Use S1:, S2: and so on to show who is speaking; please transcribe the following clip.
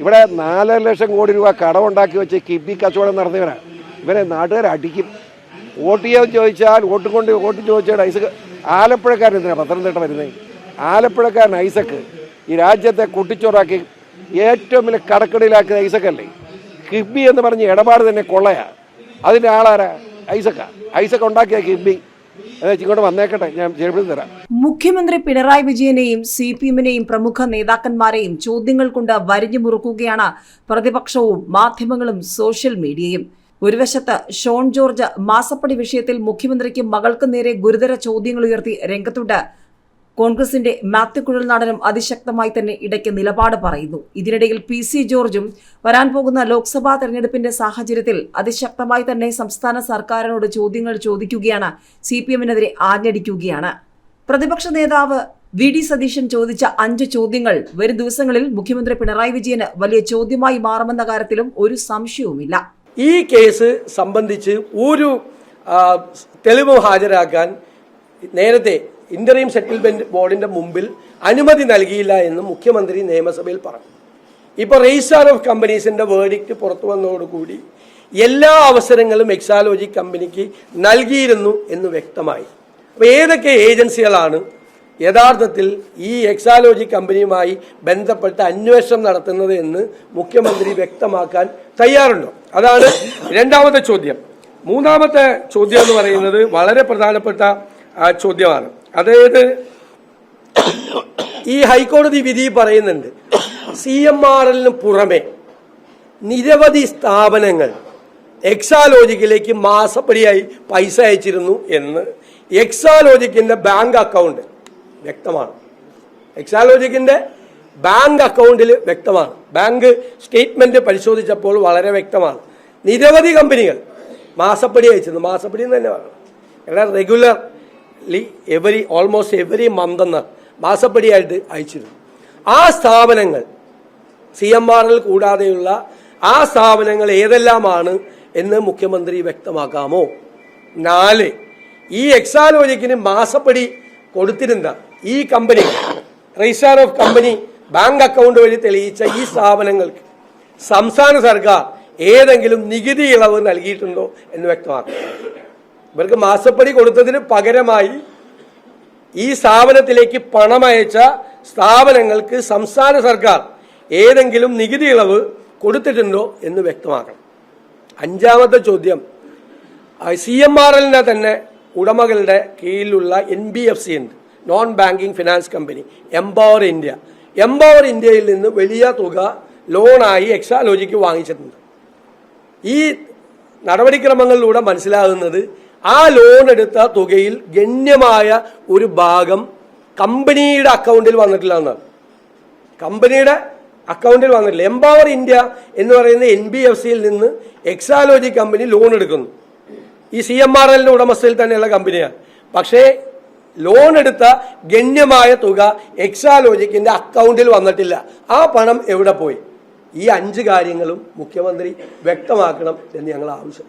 S1: ഇവിടെ നാലര ലക്ഷം കോടി രൂപ കടമുണ്ടാക്കി വെച്ച് കിബി കച്ചവടം നടത്തിയവരാണ് ഇവരെ നാട്ടുകാർ അടിക്കും. വോട്ട് ചെയ്യാൻ ചോദിച്ചാൽ വോട്ട് കൊണ്ട് വോട്ട് ചോദിച്ചാൽ ഐസക്ക് ആലപ്പുഴക്കാരൻ എന്തിനാണ് പത്തനംതിട്ട വരുന്നത് ആലപ്പുഴക്കാരൻ ഐസക്ക് ഈ രാജ്യത്തെ കുട്ടിച്ചോറാക്കി ഏറ്റവും വലിയ കടക്കടയിലാക്കിയ ഐസക്കല്ലേ? കിബി എന്ന് പറഞ്ഞ് ഇടപാട് തന്നെ കൊള്ളയാ. അതിന്റെ ആളാരാ? ഐസക്ക. ഐസക്ക് ഉണ്ടാക്കിയ കിബി വന്നേക്കട്ടെ. ഞാൻ
S2: മുഖ്യമന്ത്രി പിണറായി വിജയനെയും സി പി എമ്മിനെയും പ്രമുഖ നേതാക്കന്മാരെയും ചോദ്യങ്ങൾ കൊണ്ട് വരിഞ്ഞു മുറുക്കുകയാണ് പ്രതിപക്ഷവും മാധ്യമങ്ങളും സോഷ്യൽ മീഡിയയും. ഒരു വശത്ത് ഷോൺ ജോർജ് മാസപ്പടി വിഷയത്തിൽ മുഖ്യമന്ത്രിക്ക് മകൾക്ക് നേരെ ഗുരുതര ചോദ്യങ്ങൾ ഉയർത്തി രംഗത്തുണ്ട്. കോൺഗ്രസിന്റെ മാത്യു കുഴൽനാടനും അതിശക്തമായി തന്നെ ഇടയ്ക്ക് നിലപാട് പറയുന്നു. ഇതിനിടയിൽ പി സി ജോർജും വരാൻ പോകുന്ന ലോക്സഭാ തെരഞ്ഞെടുപ്പിന്റെ സാഹചര്യത്തിൽ അതിശക്തമായി തന്നെ സംസ്ഥാന സർക്കാരിനോട് ചോദ്യങ്ങൾ ചോദിക്കുകയാണ് സി പി എമ്മിനെതിരെ ആഞ്ഞടിക്കുകയാണ്. പ്രതിപക്ഷ നേതാവ് വി ഡി സതീശൻ ചോദിച്ച അഞ്ച് ചോദ്യങ്ങൾ വരും ദിവസങ്ങളിൽ മുഖ്യമന്ത്രി പിണറായി വിജയന് വലിയ ചോദ്യമായി മാറുമെന്ന കാര്യത്തിലും ഒരു സംശയവുമില്ല.
S3: ഈ കേസ് സംബന്ധിച്ച് ഒരു തെളിവ് ഹാജരാക്കാൻ നേരത്തെ ഇന്റർവ്യൂ സെറ്റിൽമെന്റ് ബോർഡിന്റെ മുമ്പിൽ അനുമതി നൽകിയില്ല എന്ന് മുഖ്യമന്ത്രി നിയമസഭയിൽ പറഞ്ഞു. ഇപ്പോൾ രജിസ്ട്രാർ ഓഫ് കമ്പനീസിന്റെ വേർഡിക്റ്റ് പുറത്തു വന്നതോടുകൂടി എല്ലാ അവസരങ്ങളും എക്സാലോജി കമ്പനിക്ക് നൽകിയിരുന്നു എന്ന് വ്യക്തമായി. അപ്പോൾ ഏതൊക്കെ ഏജൻസികളാണ് യഥാർത്ഥത്തിൽ ഈ എക്സാലോജി കമ്പനിയുമായി ബന്ധപ്പെട്ട് അന്വേഷണം നടത്തുന്നത് എന്ന് മുഖ്യമന്ത്രി വ്യക്തമാക്കാൻ തയ്യാറുണ്ടോ? അതാണ് രണ്ടാമത്തെ ചോദ്യം. മൂന്നാമത്തെ ചോദ്യം എന്ന് പറയുന്നത് വളരെ പ്രധാനപ്പെട്ട ചോദ്യമാണ്. അതായത് ഈ ഹൈക്കോടതി വിധി പറയുന്നുണ്ട് സി എം ആർ എല്ലിന് പുറമെ നിരവധി സ്ഥാപനങ്ങൾ എക്സാലോജിക്കിലേക്ക് മാസപ്പടിയായി പൈസ അയച്ചിരുന്നു എന്ന് എക്സാലോജിക്കിന്റെ ബാങ്ക് അക്കൗണ്ട് വ്യക്തമാണ്. എക്സാലോജിക്കിന്റെ ബാങ്ക് അക്കൗണ്ടിൽ വ്യക്തമാണ്. ബാങ്ക് സ്റ്റേറ്റ്മെന്റ് പരിശോധിച്ചപ്പോൾ വളരെ വ്യക്തമാണ്. നിരവധി കമ്പനികൾ മാസപ്പടി അയച്ചിരുന്നു. മാസപ്പടി എന്ന് തന്നെ പറയണം. കാരണം regularly every almost every month എന്ന് മാസപ്പടിയായിട്ട് അയച്ചിരുന്നു. ആ സ്ഥാപനങ്ങൾ സി എം ആർ എൽ കൂടാതെയുള്ള ആ സ്ഥാപനങ്ങൾ ഏതെല്ലാമാണ് എന്ന് മുഖ്യമന്ത്രി വ്യക്തമാക്കാമോ? നാല് ഈ എക്സാലോജിക്കിന് മാസപ്പടി കൊടുത്തിരുന്ന ഈ company registrar of company bank account വഴി തെളിയിച്ച ഈ സ്ഥാപനങ്ങൾക്ക് സംസ്ഥാന സർക്കാർ ഏതെങ്കിലും നികുതി ഇളവ് നൽകിയിട്ടുണ്ടോ എന്ന് വ്യക്തമാക്കണം. ഇവർക്ക് മാസപ്പടി കൊടുത്തതിന് പകരമായി ഈ സ്ഥാപനത്തിലേക്ക് പണമയച്ച സ്ഥാപനങ്ങൾക്ക് സംസ്ഥാന സർക്കാർ ഏതെങ്കിലും നികുതി ഇളവ് കൊടുത്തിട്ടുണ്ടോ എന്ന് വ്യക്തമാക്കണം. അഞ്ചാമത്തെ ചോദ്യം സി എം ആർ എല്ലിനെ തന്നെ ഉടമകളുടെ കീഴിലുള്ള എൻ ബി എഫ് സി ഉണ്ട്. Non banking finance company empower India empower ഇന്ത്യയിൽ നിന്ന് വലിയ തുക ലോണായി എക്സാലോജിക്ക് വാങ്ങിച്ചിട്ടുണ്ട്. ഈ നടപടിക്രമങ്ങളിലൂടെ മനസ്സിലാകുന്നത് ആ ലോൺ എടുത്ത തുകയിൽ ഗണ്യമായ ഒരു ഭാഗം കമ്പനിയുടെ അക്കൗണ്ടിൽ വന്നിട്ടില്ല എന്നാണ്. കമ്പനിയുടെ അക്കൗണ്ടിൽ വന്നിട്ടില്ല. എംപവർ ഇന്ത്യ എന്ന് പറയുന്ന എൻ ബി എഫ് സിയിൽ നിന്ന് എക്സാലോജി കമ്പനി ലോൺ എടുക്കുന്നു. ഈ സി എം ആർ എല്ലിന്റെ ഉടമസ്ഥയിൽ തന്നെയുള്ള കമ്പനിയാണ്. പക്ഷേ ലോൺ എടുത്ത ഗണ്യമായ തുക എക്സാലോജിക്കിന്റെ അക്കൗണ്ടിൽ വന്നിട്ടില്ല. ആ പണം എവിടെ പോയി? ഈ അഞ്ച് കാര്യങ്ങളും മുഖ്യമന്ത്രി വ്യക്തമാക്കണം എന്ന് ഞങ്ങൾ ആവശ്യം